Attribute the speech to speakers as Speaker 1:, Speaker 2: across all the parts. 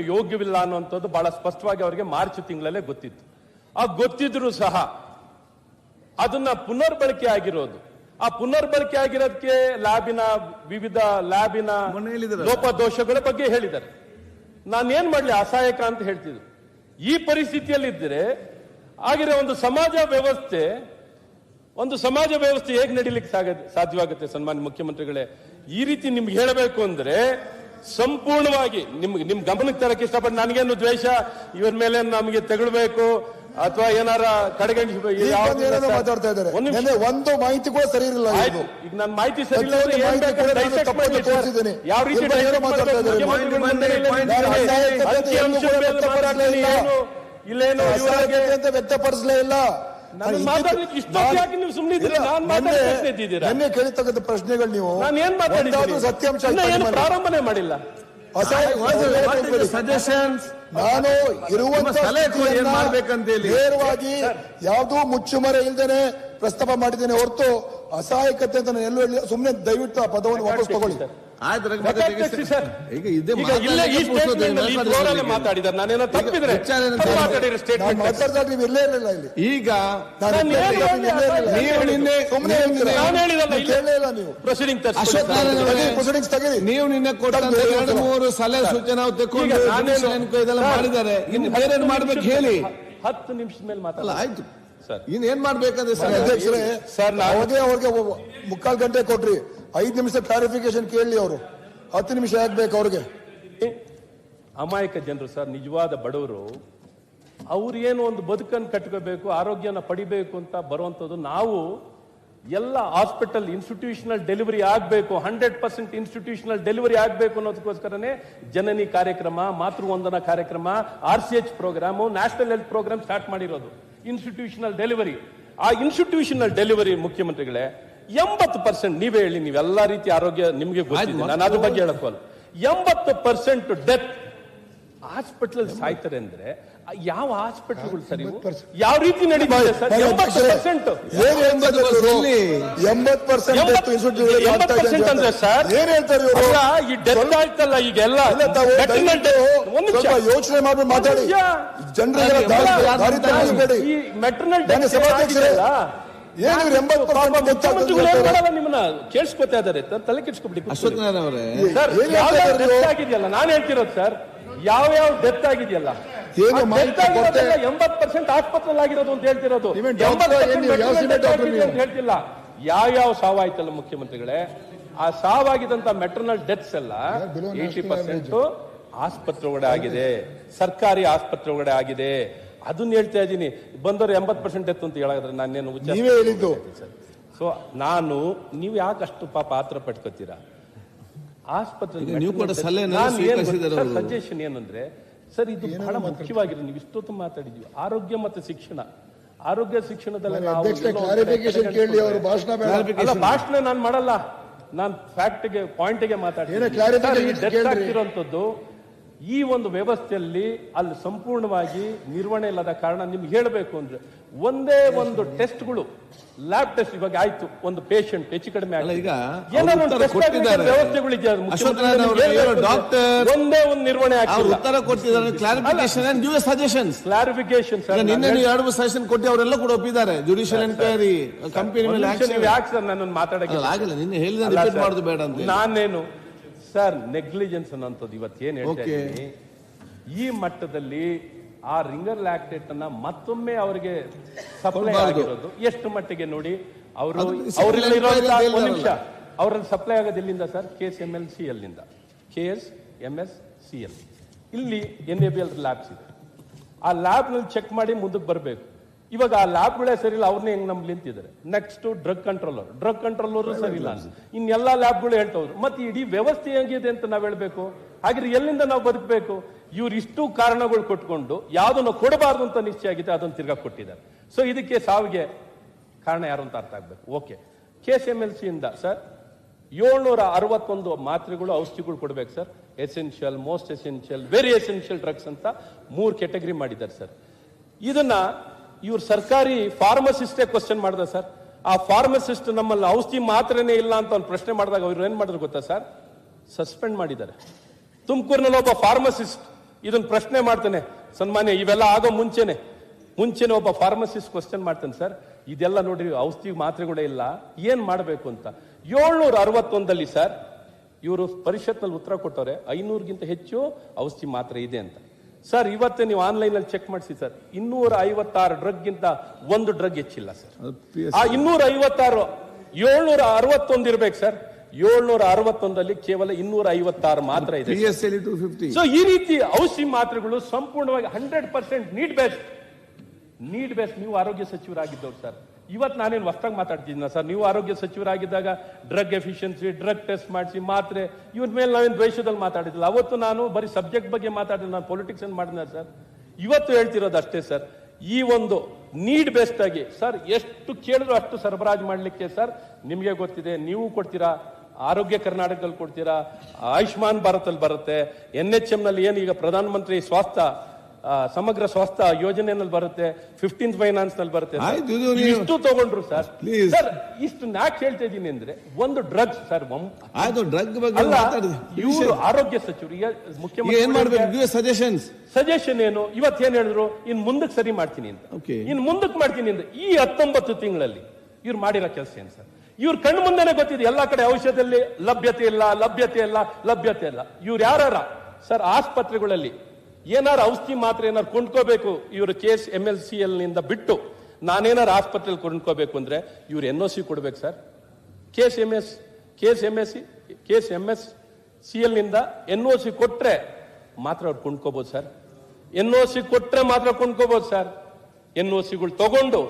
Speaker 1: ಯೋಗ್ಯವಿಲ್ಲ ಅನ್ನುವಂಥದ್ದು ಬಹಳ ಸ್ಪಷ್ಟವಾಗಿ ಅವರಿಗೆ ಮಾರ್ಚ್ ತಿಂಗಳಲ್ಲೇ ಗೊತ್ತಿತ್ತು. ಆ ಗೊತ್ತಿದ್ರು ಸಹ ಅದನ್ನ ಪುನರ್ಬಳಕೆ ಆಗಿರೋದು. ಆ ಪುನರ್ಬಳಕೆ ಆಗಿರೋದಕ್ಕೆ ಲ್ಯಾಬಿನ ವಿವಿಧ ಲ್ಯಾಬಿನ. ಲೋಪದೋಷಗಳ ಬಗ್ಗೆ ಹೇಳಿದ್ದಾರೆ. ನಾನೇನ್ ಮಾಡ್ಲಿ ಅಸಹಾಯಕ ಅಂತ ಹೇಳ್ತಿದ್ರು. ಈ ಪರಿಸ್ಥಿತಿಯಲ್ಲಿದ್ದರೆ ಆಗಿರೋ ಒಂದು ಸಮಾಜ ವ್ಯವಸ್ಥೆ ಒಂದು ಸಮಾಜ ವ್ಯವಸ್ಥೆ ಹೇಗೆ ನಡೀಲಿಕ್ಕೆ ಸಾಗ ಸಾಧ್ಯವಾಗುತ್ತೆ ಸನ್ಮಾನ್ಯ ಮುಖ್ಯಮಂತ್ರಿಗಳೇ? ಈ ರೀತಿ ನಿಮ್ಗೆ ಹೇಳಬೇಕು ಅಂದ್ರೆ ಸಂಪೂರ್ಣವಾಗಿ ನಿಮ್ಗೆ ನಿಮ್ ಗಮನಕ್ಕೆ ತರಕ್ಕೆ ಇಷ್ಟಪಟ್ಟು ನನಗೇನು ದ್ವೇಷ? ಇವ್ರ ಮೇಲೆ ನಮಗೆ ತೆಗಳಬೇಕು ಅಥವಾ ಏನಾರ
Speaker 2: ಬಂದು ಮಾತಾಡ್ತಾ ಇದ್ದಾರೆ
Speaker 1: ಒಂದ್
Speaker 2: ಮಾಹಿತಿ ಕೂಡ ಸರಿ ಇರಲಿಲ್ಲ
Speaker 1: ಈಗ ನನ್ನ ಮಾಹಿತಿ ಸರಿ ಇಲ್ಲ. ಯಾವ ರೀತಿ? ಇಲ್ಲೇನು
Speaker 2: ಅಂತ ವ್ಯಕ್ತಪಡಿಸಲೇ ಇಲ್ಲ. ನೆನ್ನೆ- ಕೇಳಿರ್ತಕ್ಕಂಥ ಪ್ರಶ್ನೆಗಳು ನೀವು
Speaker 1: ನಾನು ಏನ್ ಮಾತಾಡಿದ್ದೀನಿ
Speaker 2: ಸತ್ಯಾಂಶ
Speaker 1: ಪ್ರಾರಂಭನೆ ಮಾಡಿಲ್ಲ.
Speaker 2: ನಾನು ಇರುವಂತ. ನೇರವಾಗಿ ಯಾವುದೂ ಮುಚ್ಚುಮರೆ ಇಲ್ದೇನೆ ಪ್ರಸ್ತಾಪ ಮಾಡಿದ್ದೇನೆ ಹೊರತು ಅಸಹಾಯಕತೆ ಅಂತ ನಾನು ಎಲ್ಲೂ ಸುಮ್ಮನೆ ದಯವಿಟ್ಟು ಆ ಪದವನ್ನು ವಾಪಸ್ ತಗೊಳ್ಳಿ.
Speaker 3: ಈಗ ಇದೇ.
Speaker 1: ಮಾತಾಡಿದ್ದಾರೆ. ನಾನೇನೋ ತಪ್ಪಿದ್ರೆ ಮಾತಾಡಿರೋ ಸ್ಟೇಟ್ಮೆಂಟ್
Speaker 2: ನೀವು ಇಲ್ಲೇ ಇರಲಿಲ್ಲ ಇಲ್ಲಿ.
Speaker 3: ಈಗ. ನೀವು ನಿನ್ನೆ
Speaker 2: ಸುಮ್ಮನೆ
Speaker 3: ನೀವು
Speaker 1: ನಾನು ಹೇಳಿದಲ್ಲ, ಇಲ್ಲ.
Speaker 2: ಕೇಳಲೇ ಇಲ್ಲ ನೀವು.
Speaker 1: ಪ್ರೊಸೀಡಿಂಗ್.
Speaker 3: ನೀವು ನಿನ್ನೆ ಕೊಟ್ಟಂತ ಎರಡು. ಮೂರು ಸಲಹೆ ಸೂಚನೆ ತೆಕ್ಕೊಂಡು ಇದೆಲ್ಲ ಮಾಡಿದ್ದಾರೆ. ಇನ್ನು ಬೇರೆ ಏನ್ ಮಾಡ್ಬೇಕು ಹೇಳಿ.
Speaker 1: ಹತ್ತು ನಿಮಿಷದ ಮೇಲೆ ಮಾತಾಡಲ್ಲ
Speaker 3: ಆಯ್ತು.
Speaker 1: ಸರ್.
Speaker 3: ಇನ್ ಏನ್ ಮಾಡ್ಬೇಕಂದ್ರೆ ಸರ್
Speaker 2: ಅಧ್ಯಕ್ಷರೇ
Speaker 1: ಸರ್, ನಾವೇ
Speaker 2: ಅವಾಗೆ ಅವ್ರಿಗೆ ಮುಕ್ಕಾಲು ಗಂಟೆ ಕೊಟ್ರಿ. ಐದು ನಿಮಿಷ ಕ್ಲಾರಿಫಿಕೇಶನ್ ಕೇಳಿ ಅವರು. ಹತ್ತು ನಿಮಿಷ ಆಗ್ಬೇಕು ಬೇಕು ಅವ್ರಿಗೆ
Speaker 1: ಅಮಾಯಕ ಜನರು ಸರ್, ನಿಜವಾದ ಬಡವರು, ಅವ್ರು ಏನು ಒಂದು ಬದುಕನ್ನು ಕಟ್ಕೋಬೇಕು, ಆರೋಗ್ಯನ ಪಡಿಬೇಕು ಅಂತ ಬರುವಂಥದ್ದು ನಾವು ಎಲ್ಲ ಹಾಸ್ಪಿಟಲ್ ಇನ್ಸ್ಟಿಟ್ಯೂಷನಲ್ ಡೆಲಿವರಿ ಆಗಬೇಕು ಹಂಡ್ರೆಡ್ ಪರ್ಸೆಂಟ್ ಇನ್ಸ್ಟಿಟ್ಯೂಷನಲ್ ಡೆಲಿವರಿ ಆಗಬೇಕು ಅನ್ನೋದಕ್ಕೋಸ್ಕರನೇ ಜನನಿ ಕಾರ್ಯಕ್ರಮ, ಮಾತೃವಂದನಾ ಕಾರ್ಯಕ್ರಮ R C H programme national health programme start ಮಾಡಿರೋದು. ಇನ್ಸ್ಟಿಟ್ಯೂಷನಲ್ ಡೆಲಿವರಿ ಆ ಇನ್ಸ್ಟಿಟ್ಯೂಷನಲ್ ಡೆಲಿವರಿ ಮುಖ್ಯಮಂತ್ರಿಗಳೇ ಎಂಬತ್ತು ಪರ್ಸೆಂಟ್ ನೀವೇ ಹೇಳಿ ನೀವೆಲ್ಲ ರೀತಿ ಆರೋಗ್ಯ ನಿಮಗೆ ಗೊತ್ತಿದೆ. ನಾನು ಅದ್ರ ಬಗ್ಗೆ ಹೇಳಕ್ಕಲ್ಲ. ಎಂಬತ್ತು ಪರ್ಸೆಂಟ್ ಡೆತ್ ಹಾಸ್ಪಿಟಲ್ ಸಾಯ್ತಾರೆ ಅಂದ್ರೆ ಯಾವ ಹಾಸ್ಪಿಟಲ್ಗಳು ಸರಿ ಯಾವ ರೀತಿ ನಡೀತಿದೆ ಸರ್? ಎಂಬತ್ತು ಪರ್ಸೆಂಟ್
Speaker 2: ಪರ್ಸೆಂಟ್
Speaker 1: ಎಂಬತ್ತು ಪರ್ಸೆಂಟ್ ಅಂದ್ರೆ ಸರ್
Speaker 2: ಏನ್ ಹೇಳ್ತಾರೆ ಇವರು.
Speaker 1: ಅಲ್ಲ, ಈ ಡೆತ್ ಆಯ್ತಲ್ಲ ಈಗೆಲ್ಲ? ಒಂದ್
Speaker 2: ಯೋಚನೆ ಮಾಡಿ ಮಾತಾಡಿ. ಜನರಿಗೆ ದಾರಿ ತಪ್ಪಿಸಬೇಡಿ
Speaker 1: ಈ ಮೆಟರ್ನಲ್
Speaker 2: ಸಭಾಧ್ಯಕ್ಷರೇ, ಏನು ಇವ್ರು 80% ಗೊತ್ತಾಗ್ತದೆ
Speaker 1: ನಿಮ್ಮನ್ನ ಕೇಳಿಸ್ಕೊತಾ ಇದಾರೆ ತಲೆ ಕೆಡಿಸ್ಕೊಬೇಡಿ ಸರ್ ಯಾವ
Speaker 2: ಇದ್ದಾರೆ?
Speaker 1: ಆಗಿದೆಯಲ್ಲ? ನಾನು ಹೇಳ್ತಿರೋದು ಸರ್ ಯಾವ ಯಾವ ಡೆತ್ ಆಗಿದೆಯಲ್ಲ? ಎಂಬತ್ ಪರ್ಸೆಂಟ್ ಆಸ್ಪತ್ರೆ ಆಗಿರೋದು ಅಂತ ಹೇಳ್ತಿರೋದು? ಅಂತ ಹೇಳ್ತಿಲ್ಲ. ಯಾವ ಯಾವ ಸಾವಾಯ್ತಲ್ಲ ಮುಖ್ಯಮಂತ್ರಿಗಳೇ ಆ ಸಾವಾಗಿದಂತ ಮೆಟರ್ನಲ್ ಡೆತ್ಸ್ ಎಲ್ಲ ಏಟಿ ಪರ್ಸೆಂಟ್ ಆಸ್ಪತ್ರೆ ಒಳಗಡೆ ಆಗಿದೆ. ಸರ್ಕಾರಿ ಆಸ್ಪತ್ರೆ ಒಳಗಡೆ ಆಗಿದೆ. ಅದನ್ನ ಹೇಳ್ತಾ ಇದ್ದೀನಿ. ಬಂದವರು ಎಂಬತ್ ಪರ್ಸೆಂಟ್ ಎತ್ತು ಅಂತ ಹೇಳಿದ್ರೆ ನಾನೇನು ಉಚ್ಚ
Speaker 2: ನೀವೇ ಹೇಳಿದ್ದು.
Speaker 1: ಸೊ ನಾನು ನೀವು ಯಾಕೆ ಅಷ್ಟು ಪಾಪ ಆತ್ರ ಪಟ್ಕೋತೀರಾ? ಆಸ್ಪತ್ರೆ ಸಜೆಷನ್ ಏನಂದ್ರೆ ಸರ್ ಇದು ಬಹಳ ಮುಖ್ಯವಾಗಿದೆ. ನೀವು ಇಷ್ಟೊತ್ತು ಮಾತಾಡಿದ್ವಿ. ಆರೋಗ್ಯ ಮತ್ತು ಶಿಕ್ಷಣ. ಆರೋಗ್ಯ ಶಿಕ್ಷಣದಲ್ಲಿ
Speaker 2: ಭಾಷಣ
Speaker 1: ನಾನು ಮಾಡಲ್ಲ. ನಾನು ಫ್ಯಾಕ್ಟ್ಗೆ ಪಾಯಿಂಟ್ಗೆ ಮಾತಾಡ್ತೀನಿ. ಈ ಒಂದು ವ್ಯವಸ್ಥೆಯಲ್ಲಿ ಅಲ್ಲಿ ಸಂಪೂರ್ಣವಾಗಿ ನಿರ್ವಹಣೆ ಇಲ್ಲದ ಕಾರಣ ನಿಮ್ಗೆ ಹೇಳಬೇಕು ಅಂದ್ರೆ ಒಂದೇ ಒಂದು ಟೆಸ್ಟ್ಗಳು ಲ್ಯಾಬ್ ಟೆಸ್ಟ್ ಇವಾಗ ಆಯ್ತು ಒಂದು ಪೇಷಂಟ್ ಹೆಚ್ಚು ಕಡಿಮೆ.
Speaker 3: ಈಗ
Speaker 1: ಒಂದು ಒಂದೇ ಒಂದು ನಿರ್ವಹಣೆ
Speaker 3: ಉತ್ತರ ಕೊಟ್ಟಿದ್ದಾರೆ ಕ್ಲಾರಿಫಿಕೇಶನ್ ಸಜೆಷನ್ಸ್
Speaker 1: ಕ್ಲಾರಿಫಿಕೇಶನ್
Speaker 3: ನಿನ್ನೆ ಎರಡು ಮೂರು ಸಜೆಷನ್ ಕೊಟ್ಟು ಅವರೆಲ್ಲ ಕೂಡ ಒಪ್ಪಿದ್ದಾರೆ ಜುಡಿಷಿಯಲ್ ಎನ್ಕ್ವೈರಿ ಕಂಪನಿ ಮೇಲೆ
Speaker 1: ಯಾಕೆ ಸರ್ ನನ್ನನ್ನು ಮಾತಾಡಕ್ಕೆ
Speaker 3: ಆಗಲ್ಲ ನಿನ್ನೆ ಹೇಳಿದ ಮಾಡೋದು ಬೇಡ ಅಂತ
Speaker 1: ನಾನೇನು ಸರ್ ನೆಗ್ಲಿಜೆನ್ಸ್ ಅನ್ನೋಂಥದ್ದು ಇವತ್ತು ಏನು ಹೇಳ್ತಾ
Speaker 3: Okay.
Speaker 1: ಇದ್ದೀನಿ? ಈ ಮಟ್ಟದಲ್ಲಿ ಆ ರಿಂಗರ್ ಲ್ಯಾಕ್ಟೇಟ್ ಅನ್ನ ಮತ್ತೊಮ್ಮೆ ಅವರಿಗೆ ಸಪ್ಲೈ
Speaker 3: ಕೊಡ್ಬಾರ್ದು.
Speaker 1: ಆಗಿರೋದು. ಎಷ್ಟು ಮಟ್ಟಿಗೆ ನೋಡಿ? ಅವರು
Speaker 3: ಅದು
Speaker 1: ಒಂದು ನಿಮಿಷ. ಅವರಲ್ಲಿ ಸಪ್ಲೈ ಆಗೋದು ಎಲ್ಲಿಂದ sir? K S M L C ಎಲ್ಲಿಂದ K S M S C L ಇಲ್ಲಿ N A B L labs ಇದೆ. ಆ ಲ್ಯಾಬ್ನಲ್ಲಿ ಚೆಕ್ ಮಾಡಿ ಮುಂದಕ್ಕೆ ಬರಬೇಕು. ಇವಾಗ ಆ ಲ್ಯಾಬ್ಗಳೇ ಸರಿ ಇಲ್ಲ ಅವ್ರನ್ನೇ ಹೆಂಗ್ ನಮ್ಗೆ ನಿಂತಿದ್ದಾರೆ next drug controller drug controller ಸರಿ ಇಲ್ಲ. ಅಂತ. ಲ್ಯಾಬ್ ಲ್ಯಾಬ್ಗಳು ಹೇಳ್ತವ್ರು ಮತ್ತೆ ಇಡೀ ವ್ಯವಸ್ಥೆ ಹೆಂಗಿದೆ ಅಂತ ನಾವ್ ಹೇಳ್ಬೇಕು. ಹಾಗಿದ್ರೆ ಎಲ್ಲಿಂದ ನಾವು ಬದುಕಬೇಕು? ಇವ್ರು ಇಷ್ಟು ಕಾರಣಗಳು ಕೊಟ್ಕೊಂಡು ಯಾವುದನ್ನು ಕೊಡಬಾರ್ದು ಅಂತ ನಿಶ್ಚಯ ಆಗಿದೆ ಅದನ್ನು ತಿರ್ಗಾ ಕೊಟ್ಟಿದ್ದಾರೆ. ಸೊ ಇದಕ್ಕೆ ಸಾವಿಗೆ ಕಾರಣ ಯಾರು ಅಂತ ಅರ್ಥ ಆಗ್ಬೇಕು. Okay K S M L ಸಿಯಿಂದ ಇಂದ ಸರ್ ಏಳ್ನೂರ ಅರವತ್ತೊಂದು ಮಾತ್ರೆಗಳು ಔಷಧಿಗಳು ಕೊಡ್ಬೇಕು sir. Essential most essential very essential drugs ಅಂತ ಮೂರು ಕೆಟಗರಿ ಮಾಡಿದ್ದಾರೆ ಸರ್. ಇದನ್ನ ಇವ್ರು ಸರ್ಕಾರಿ ಫಾರ್ಮಸಿಸ್ಟೇ ಕ್ವಶನ್ ಮಾಡ್ದ ಸರ್. ಆ ಫಾರ್ಮಸಿಸ್ಟ್ ನಮ್ಮಲ್ಲಿ ಔಷಧಿ ಮಾತ್ರನೇ ಇಲ್ಲ ಅಂತ ಒಂದು ಪ್ರಶ್ನೆ ಮಾಡಿದಾಗ ಅವ್ರು ಏನ್ ಮಾಡಿದ್ರು ಗೊತ್ತಾ ಸರ್? ಸಸ್ಪೆಂಡ್ ಮಾಡಿದ್ದಾರೆ. ತುಮಕೂರಿನಲ್ಲಿ ಒಬ್ಬ ಫಾರ್ಮಸಿಸ್ಟ್ ಇದನ್ನ ಪ್ರಶ್ನೆ ಮಾಡ್ತಾನೆ. ಸನ್ಮಾನ್ಯ, ಇವೆಲ್ಲ ಆಗೋ ಮುಂಚೆನೆ. ಮುಂಚೆನೆ ಒಬ್ಬ ಫಾರ್ಮಸಿಸ್ಟ್ ಕ್ವಶನ್ ಮಾಡ್ತಾನೆ ಸರ್. ಇದೆಲ್ಲ ನೋಡಿ ಔಷಧಿ ಮಾತ್ರೆಗಳೇ ಇಲ್ಲ. ಏನ್ ಮಾಡಬೇಕು ಅಂತ. ಏಳ್ನೂರ ಅರವತ್ತೊಂದಲ್ಲಿ ಸರ್, ಇವರು ಪರಿಷತ್ನಲ್ಲಿ ಉತ್ತರ ಕೊಟ್ಟವ್ರೆ, ಐನೂರಿಗಿಂತ ಹೆಚ್ಚು ಔಷಧಿ ಮಾತ್ರೆ ಇದೆ ಅಂತ. ಸರ್ ಇವತ್ತೇ ನೀವು ಆನ್ಲೈನ್ ಅಲ್ಲಿ ಚೆಕ್ ಮಾಡಿಸಿ ಸರ್ ಇನ್ನೂರ ಐವತ್ತಾರು ಡ್ರಗ್ ಗಿಂತ ಒಂದು ಡ್ರಗ್ ಹೆಚ್ಚಿಲ್ಲ ಸರ್ ಆ ಇನ್ನೂರ ಐವತ್ತಾರು ಏಳ್ನೂರ ಅರವತ್ತೊಂದು ಇರ್ಬೇಕು ಸರ್ ಏಳ್ನೂರ ಅರವತ್ತೊಂದಲ್ಲಿ ಕೇವಲ ಇನ್ನೂರ ಐವತ್ತಾರು ಮಾತ್ರ ಇದೆ ಸೊ ಈ ರೀತಿ ಔಷಧಿ ಮಾತ್ರೆಗಳು ಸಂಪೂರ್ಣವಾಗಿ hundred percent need based need based ನೀವು ಆರೋಗ್ಯ ಸಚಿವರಾಗಿದ್ದವ್ರು ಸರ್. ಇವತ್ತು ನಾನೇನು ಹೊಸ್ದಾಗಿ ಮಾತಾಡ್ತಿದ್ದೀನ ಸರ್? ನೀವು ಆರೋಗ್ಯ ಸಚಿವರಾಗಿದ್ದಾಗ ಡ್ರಗ್ ಎಫಿಷಿಯನ್ಸಿ, ಡ್ರಗ್ ಟೆಸ್ಟ್ ಮಾಡಿಸಿ, ಮಾತ್ರೆ ಇವ್ರ ಮೇಲೆ ನಾವೇನು ದ್ವೇಷದಲ್ಲಿ ಮಾತಾಡಿದ್ದಿಲ್ಲ. ಅವತ್ತು ನಾನು ಬರೀ ಸಬ್ಜೆಕ್ಟ್ ಬಗ್ಗೆ ಮಾತಾಡಿದ್ದೆ ನಾನು ಪೊಲಿಟಿಕ್ಸ್ ಏನು ಮಾಡಿದ ಸರ್? ಇವತ್ತು ಹೇಳ್ತಿರೋದು ಅಷ್ಟೇ ಸರ್. ಈ ಒಂದು ನೀಡ್ ಬೇಸ್ಡ್ ಆಗಿ ಸರ್, ಎಷ್ಟು ಕೇಳಿದ್ರು ಅಷ್ಟು ಸರಬರಾಜು ಮಾಡಲಿಕ್ಕೆ ಸರ್, ನಿಮಗೆ ಗೊತ್ತಿದೆ, ನೀವು ಕೊಡ್ತೀರಾ, ಆರೋಗ್ಯ ಕರ್ನಾಟಕದಲ್ಲಿ ಕೊಡ್ತೀರಾ, ಆಯುಷ್ಮಾನ್ ಭಾರತಲ್ಲಿ ಬರುತ್ತೆ ಎನ್ ಎಚ್ ಎಂ ನಲ್ಲಿ ಏನು ಈಗ ಪ್ರಧಾನಮಂತ್ರಿ ಸ್ವಾಸ್ಥ್ಯ ಸಮಗ್ರ ಸ್ವಾಸ್ಥ್ಯ ಯೋಜನೆಯಲ್ಲಿ ಬರುತ್ತೆ ಫಿಫ್ಟೀನ್ ಫೈನಾನ್ಸ್ನಲ್ಲಿ ಬರುತ್ತೆ ಇಷ್ಟು ತಗೊಂಡ್ರು ಸರ್. ಸರ್ ಇಷ್ಟು ನಾಕ್ ಹೇಳ್ತಾ ಇದ್ದೀನಿ ಅಂದ್ರೆ ಒಂದು ಡ್ರಗ್ಸ್ ಸರ್
Speaker 3: ಡ್ರಗ್
Speaker 1: ಇವರು ಆರೋಗ್ಯ ಸಚಿವರು ಮುಖ್ಯಮಂತ್ರಿ
Speaker 3: ಸಜೆಷನ್ಸ್
Speaker 1: ಸಜೆಷನ್ ಏನು? ಇವತ್ತು ಏನ್ ಹೇಳಿದ್ರು? ಇನ್ ಮುಂದಕ್ಕೆ ಸರಿ ಮಾಡ್ತೀನಿ ಅಂತ. ಇನ್ ಮುಂದಕ್ಕೆ ಮಾಡ್ತೀನಿ ಅಂತ ಈ ಹತ್ತೊಂಬತ್ತು ತಿಂಗಳಲ್ಲಿ ಇವ್ರು ಮಾಡಿರೋ ಕೆಲಸ ಏನ್ ಸರ್? ಇವ್ರ ಕಣ್ಣು ಮುಂದೆನೆ ಗೊತ್ತಿದೆ ಎಲ್ಲಾ ಕಡೆ ಔಷಧದಲ್ಲಿ ಲಭ್ಯತೆ ಇಲ್ಲ ಲಭ್ಯತೆ ಇಲ್ಲ ಲಭ್ಯತೆ ಇಲ್ಲ. ಇವ್ರು ಯಾರ ಸರ್ ಆಸ್ಪತ್ರೆಗಳಲ್ಲಿ ಏನಾರು ಔಷಧಿ ಮಾತ್ರ ಏನಾರು ಕೊಂಡ್ಕೋಬೇಕು? ಇವರು K S M L C ಎಲ್ನಿಂದ ಬಿಟ್ಟು ನಾನೇನಾರು ಆಸ್ಪತ್ರೆಯಲ್ಲಿ ಕೊಂಡ್ಕೋಬೇಕು ಅಂದ್ರೆ ಇವ್ರು ಎನ್ ಒ ಸಿ ಕೊಡ್ಬೇಕು sir. K S M S K S M S C K S M S C ಎಲ್ನಿಂದ N O C ಕೊಟ್ಟರೆ ಮಾತ್ರ ಅವ್ರು ಕೊಂಡ್ಕೋಬೋದು ಸರ್. ಎನ್ ಒ ಸಿ ಕೊಟ್ಟರೆ ಮಾತ್ರ ಕೊಂಡ್ಕೋಬೋದು ಸರ್. ಎನ್ ಒ ಸಿಗಳು ತಗೊಂಡು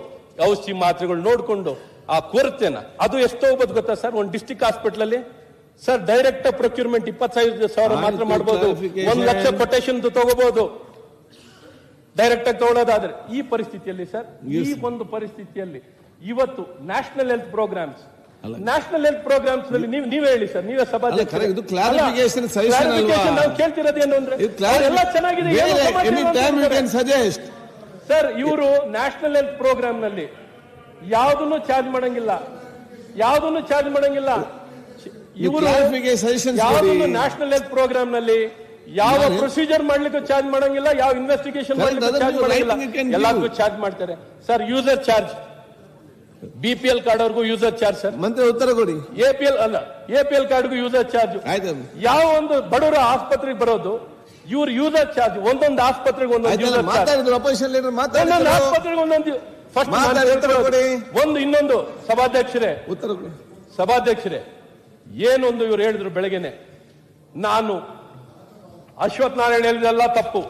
Speaker 1: ಔಷಧಿ ಮಾತ್ರೆಗಳು ನೋಡಿಕೊಂಡು ಆ ಕೊರತೆನ, ಅದು ಎಷ್ಟು ಹೋಗ್ಬೋದು ಗೊತ್ತಾ ಸರ್? ಒಂದು ಡಿಸ್ಟಿಕ್ ಹಾಸ್ಪಿಟಲ್ ಅಲ್ಲಿ ಸರ್ ಡೈರೆಕ್ಟ್ ಪ್ರೊಕ್ಯೂರ್ಮೆಂಟ್ ಇಪ್ಪತ್ತೈದು ಸಾವಿರ ಮಾತ್ರ ಮಾಡಬಹುದು ಒಂದು ಲಕ್ಷ ಕೊಟೇಶನ್ ತಗೋಬಹುದು ಡೈರೆಕ್ಟ್ ಆಗಿ ತಗೊಳ್ಳೋದಾದ್ರೆ ಈ ಪರಿಸ್ಥಿತಿಯಲ್ಲಿ ಸರ್ ಈ ಒಂದು ಪರಿಸ್ಥಿತಿಯಲ್ಲಿ ಇವತ್ತು national health programmes national health ಪ್ರೋಗ್ರಾಮ್ಸ್ನಲ್ಲಿ ನೀವು ನೀವೇ ಹೇಳಿ ಸರ್ ನೀವೇ ಸಭಾ
Speaker 3: ಇದು clarification suggestion
Speaker 1: ನಾವು ಅಂದ್ರೆ ಎಲ್ಲ ಚೆನ್ನಾಗಿದೆ ಸರ್ ಇವರು ನ್ಯಾಷನಲ್ ಹೆಲ್ತ್ ಪ್ರೋಗ್ರಾಮ್ನಲ್ಲಿ ಯಾವುದನ್ನು ಚಾರ್ಜ್ ಮಾಡಂಗಿಲ್ಲ ಯಾವುದನ್ನು ಚಾರ್ಜ್ ಮಾಡಂಗಿಲ್ಲ. ಇವರು
Speaker 3: ಯಾವುದೊಂದು.
Speaker 1: ನ್ಯಾಷನಲ್ ಹೆಲ್ತ್ ಪ್ರೋಗ್ರಾಮ್ನಲ್ಲಿ ಯಾವ? ಪ್ರೊಸೀಜರ್ ಮಾಡ್ಲಿಕ್ಕೂ ಚಾರ್ಜ್ ಮಾಡಂಗಿಲ್ಲ ಯಾವ ಇನ್ವೆಸ್ಟಿಗೇಷನ್ ಮಾಡ್ಲಿಕ್ಕೂ ಚಾರ್ಜ್ ಮಾಡಂಗಿಲ್ಲ. ಚಾರ್ಜ್ ಮಾಡ್ತಾರೆ. Sir user charge BPL P L card ಅವ್ರಿಗೂ ಯೂಸರ್ ಚಾರ್ಜ್ ಸರ್
Speaker 3: ಮಂತ್ರಿ ಉತ್ತರ ಕೊಡಿ.
Speaker 1: ಎಪಿಎಲ್ ಪಿ ಎಲ್ ಅಲ್ಲ ಎಪಿಎಲ್ ಪಿ ಎಲ್ ಕಾರ್ಡ್ಗೂ ಯೂಸರ್ ಚಾರ್ಜ್ ಯಾವ ಒಂದು ಬಡವರ ಆಸ್ಪತ್ರೆಗೆ ಬರೋದು ಇವ್ರ ಯೂಸರ್ ಚಾರ್ಜ್ ಒಂದೊಂದು ಆಸ್ಪತ್ರೆಗೆ ಒಂದೊಂದು ಯೂಸರ್ ಚಾರ್ಜ್ ಆಸ್ಪತ್ರೆಗೆ ಒಂದೊಂದು ಫಸ್ಟ್. ಒಂದು ಇನ್ನೊಂದು ಸಭಾಧ್ಯಕ್ಷರೇ.
Speaker 3: ಉತ್ತರ
Speaker 1: ಸಭಾಧ್ಯಕ್ಷರೇ ಏನೊಂದು ಇವ್ರು ಹೇಳಿದ್ರು ಬೆಳಗ್ಗೆನೆ ನಾನು ಅಶ್ವಥ್ ನಾರಾಯಣ ಹೇಳಿದೆಲ್ಲ ತಪ್ಪು.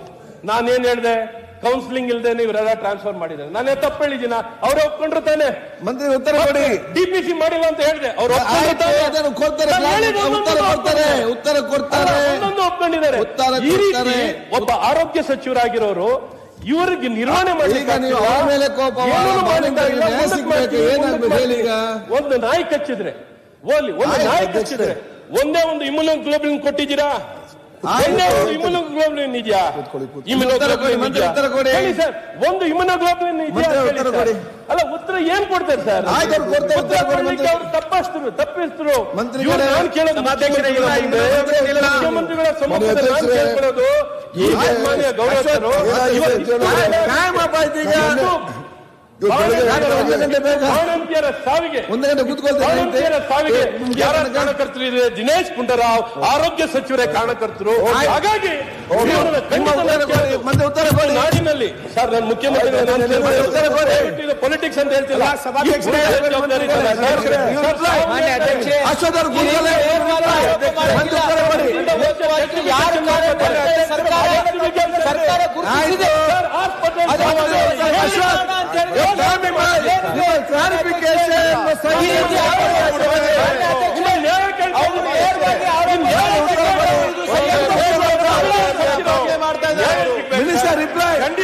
Speaker 1: ನಾನೇನ್ ಹೇಳಿದೆ? ಕೌನ್ಸಿಲಿಂಗ್ ಇಲ್ದೇನೆ ಇವರೆಲ್ಲ ಟ್ರಾನ್ಸ್ಫರ್ ಮಾಡಿದ್ದಾರೆ ನಾನೇ ತಪ್ಪು ಹೇಳಿದ್ದೀನ? ಅವ್ರು ಒಪ್ಕೊಂಡ್ರು ತಾನೆ.
Speaker 3: ಮಂತ್ರಿ ಉತ್ತರ ಕೊಡಿ.
Speaker 1: ಡಿಪಿಸಿ ಮಾಡಿಲ್ಲ ಅಂತ ಹೇಳಿದೆ. ಅವ್ರು
Speaker 3: ಉತ್ತರ ಕೊಡ್ತಾರೆ.
Speaker 1: ಒಪ್ಕೊಂಡಿದ್ದಾರೆ. ಈ ರೀತಿ ಒಬ್ಬ ಆರೋಗ್ಯ ಸಚಿವರಾಗಿರೋರು ಇವರಿಗೆ ನಿರ್ವಹಣೆ? ಮಾಡ್ತೀವಿ. ಒಂದು ನಾಯಿ ಕಚ್ಚಿದ್ರೆ ಓಲಿ ಒಂದು ನಾಯಿ ಕಚ್ಚಿದ್ರೆ ಒಂದೇ ಒಂದು ಇಮ್ಯುನೋಗ್ಲೋಬಿನ್ ಕೊಟ್ಟಿದ್ದೀರಾ?
Speaker 3: ಆಯ್ತು.
Speaker 1: ಒಂದೇ ಒಂದು ಇದೆಯಾ?
Speaker 3: ಉತ್ತರ ಕೊಡಿ,
Speaker 1: ಇದೆಯಾ? ಹೇಳಿ ಸರ್ ಒಂದು ಇದೆಯಾ
Speaker 3: ಉತ್ತರ
Speaker 1: ಸರ್.
Speaker 3: ಕೊಡಿ.
Speaker 1: ಅಲ್ಲ ಉತ್ತರ ಏನ್ ಕೊಡ್ತಾರೆ ಸರ್? ಉತ್ತರ ಕೊಡ್ಲಿಕ್ಕೆ. ಅವ್ರು ತಪ್ಪಿಸ್ತರು ತಪ್ಪಿಸ್ತರು ನಾನು ಕೇಳೋದು ಮುಖ್ಯಮಂತ್ರಿಗಳ ಸಮ್ಮುಖದಲ್ಲಿ ನಾನು ಕೇಳ್ಕೊಳ್ಳೋದು ಈ ಮಾನ್ಯ ಗೌರವರು
Speaker 2: ಏನಾಗಿದೆ
Speaker 1: ಇವತ್ತು
Speaker 2: ಅಂತ ಹೇಳಿ.
Speaker 3: ಟೈಮ್ ಅಪ್ ಆಯ್ತು ಈಗ
Speaker 2: ಇವ್ರು ಬೆಳಗ್ಗೆ
Speaker 3: ಯಾರು ಒಂದು ಗಂಟೆ ಬೇಗ?
Speaker 1: ಬಾಣಂತಿಯರ ಸಾವಿಗೆ.
Speaker 3: ಒಂದು ಗಂಟೆ ಕೂತ್ಕೊಳ್ತೇನೆ
Speaker 1: ಬಾಣಂತಿಯರ ಸಾವಿಗೆ. ಯಾರ ಕಾರಣಕರ್ತರು ದಿನೇಶ್ ಗುಂಡೂರಾವ್ ಆರೋಗ್ಯ ಸಚಿವರೇ ಕಾರಣಕರ್ತರು ಹಾಗಾಗಿ ನಾಡಿನಲ್ಲಿ ಸರ್ ನಾನು ಮುಖ್ಯಮಂತ್ರಿ. ಪೊಲಿಟಿಕ್ಸ್ ಅಂತ ಹೇಳ್ತಿಲ್ಲ
Speaker 3: ಎಲ್ಲ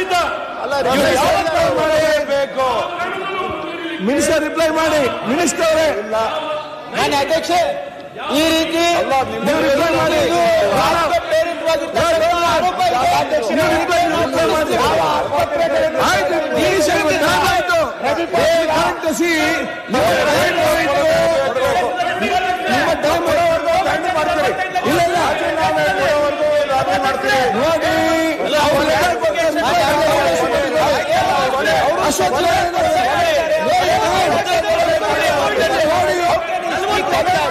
Speaker 1: ಖಂಡಿತ ಮಾಡಲೇಬೇಕು?
Speaker 3: ಮಿನಿಸ್ಟರ್ ರಿಪ್ಲೈ ಮಾಡಿ ಮಿನಿಸ್ಟರ್ ಅವರೇ.
Speaker 4: ನಾನು ಅಧ್ಯಕ್ಷ ಈ ರೀತಿ
Speaker 3: ನೀವು ರಿಪ್ಲೈ ಮಾಡಿ
Speaker 4: ರಾಷ್ಟ್ರ ಪ್ರೇರಿತವಾಗಿರ್ತಕ್ಕಂಥ ಆರೋಪ ಇದೆ.
Speaker 3: ನೀವು ರಿಪ್ಲೈ ರಿಪ್ಲೈ ಮಾಡಿ ಆಯ್ತು ಮಿನಿಸ್ಟರ್ ಟೈಮ್ ಆಯ್ತು ಕರೆಕ್ಟ್ ಸಿ ನಿಮ್ಮ ಟೈಮ್ ಇಲ್ಲ ಇಲ್ಲ ನೋಡಿ ಅಶ್ವಥ್ ನಾರಾಯಣ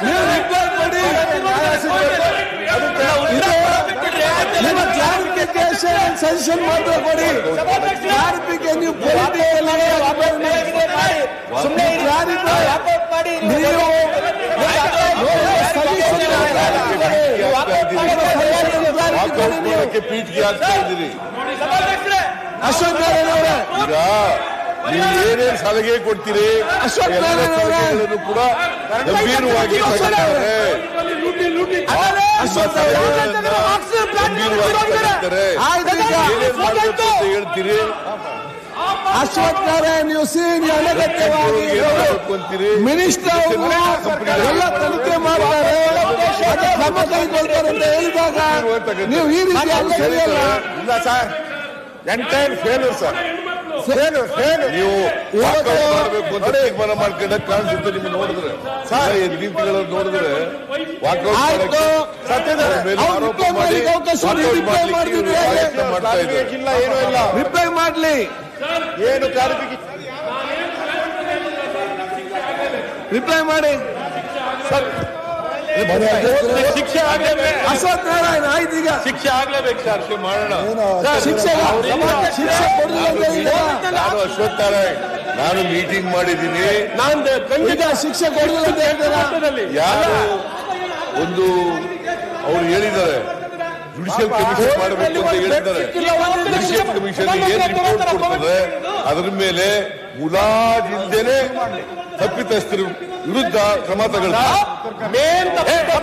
Speaker 3: ನೀವು ರಿಪ್ಲೈ ಕೊಡಿ ನಿಮ್ಮ ಕ್ಲಾರಿಫಿಕೇಶನ್ ಸಜೆಷನ್ ಮಾತ್ರ ಕೊಡಿ ಕ್ಲಾರಿಫಿಕೇಶನ್ ನೀವು
Speaker 4: ಸುಮ್ಮನೆ ಮಾಡಿ
Speaker 3: ನೀವು
Speaker 5: ವಾಕೌಟ್
Speaker 3: ಅಶ್ವಥ್ ನಾರಾಯಣ ಅವರೇ.
Speaker 5: ಈಗ ನೀವು ಏನೇನ್ ಸಲಹೆ ಕೊಡ್ತೀರಿ
Speaker 3: ಅಶ್ವಥ್ ನಾರಾಯಣ ಅವರೇ.
Speaker 5: ಕೂಡ ಗಂಭೀರವಾಗಿ ಹೇಳ್ತೀರಿ?
Speaker 3: ಅಶ್ವಥ್ ನಾರಾಯಣ ನೀವು ಸೀನಿ ಅನಗತ್ಯವಾಗಿ ಮಿನಿಸ್ಟರ್ ಎಲ್ಲ ತನಿಖೆ ಮಾಡ್ತಾರೆ ಕ್ರಮ ಕೈಗೊಳ್ತಾರೆ ಅಂತ ಹೇಳಿದಾಗ ನೀವು ಈ ರೀತಿ ಸರಿಯಲ್ಲ?
Speaker 5: ಇಲ್ಲ sir. Entire failure sir failure failure ನೀವು ಮಾಡಬೇಕು ಅಂತ ತೀರ್ಮಾನ ಮಾಡ್ಕೊಂಡ ಕಾಣಿಸುತ್ತೆ ನಿಮ್ಗೆ ನೋಡಿದ್ರೆ. ಸರ್. ನೀತಿಗಳನ್ನು ನೋಡಿದ್ರೆ ವಾಕೌಟ್ ಮಾಡ್ತಾ
Speaker 4: ಇಲ್ಲ ಏನೂ ಇಲ್ಲ.
Speaker 3: ರಿಪ್ಲೈ ಮಾಡ್ಲಿ.
Speaker 4: ಏನು ಕ್ಲಾರಿಫಿಕೇಶನ್
Speaker 3: ರಿಪ್ಲೈ ಮಾಡಿ.
Speaker 1: ಶಿಕ್ಷೆ ಆಗ್ಲೇಬೇಕು
Speaker 3: ಅಶ್ವಥ್ ನಾರಾಯಣ ಆಯ್ತು ಈಗ
Speaker 1: ಶಿಕ್ಷೆ ಆಗ್ಲೇಬೇಕು ಸರ್
Speaker 5: ಚರ್ಚೆ ಮಾಡೋಣ.
Speaker 3: ಶಿಕ್ಷೆ
Speaker 5: ನಾನು ಅಶ್ವಥ್ ನಾರಾಯಣ್ ನಾನು ಮೀಟಿಂಗ್ ಮಾಡಿದ್ದೀನಿ.
Speaker 1: ನಾನು ಖಂಡಿತ
Speaker 3: ಶಿಕ್ಷೆ ಕೊಡಲಿಲ್ಲ ಅಂತ ಹೇಳ್ತೀರಾ?
Speaker 1: ಮಟ್ಟದಲ್ಲಿ
Speaker 5: ಯಾರು? ಒಂದು ಅವ್ರು ಹೇಳಿದ್ದಾರೆ. ಜುಡಿಷಿಯಲ್ ಕಮಿಷನ್ ಮಾಡಬೇಕು ಅಂತ ಹೇಳಿದ್ದಾರೆ. ಜುಡಿಷಿಯಲ್ ಕಮಿಷನ್ ಏನ್ ರಿಪೋರ್ಟ್ ಕೊಡ್ತದೆ? ಅದರ ಮೇಲೆ ಮುಲಾಜಿಲ್ದೇನೆ ತಪ್ಪಿತಸ್ಥರ ವಿರುದ್ಧ ಕ್ರಮ ತಗೊಳ್ತಾರೆ.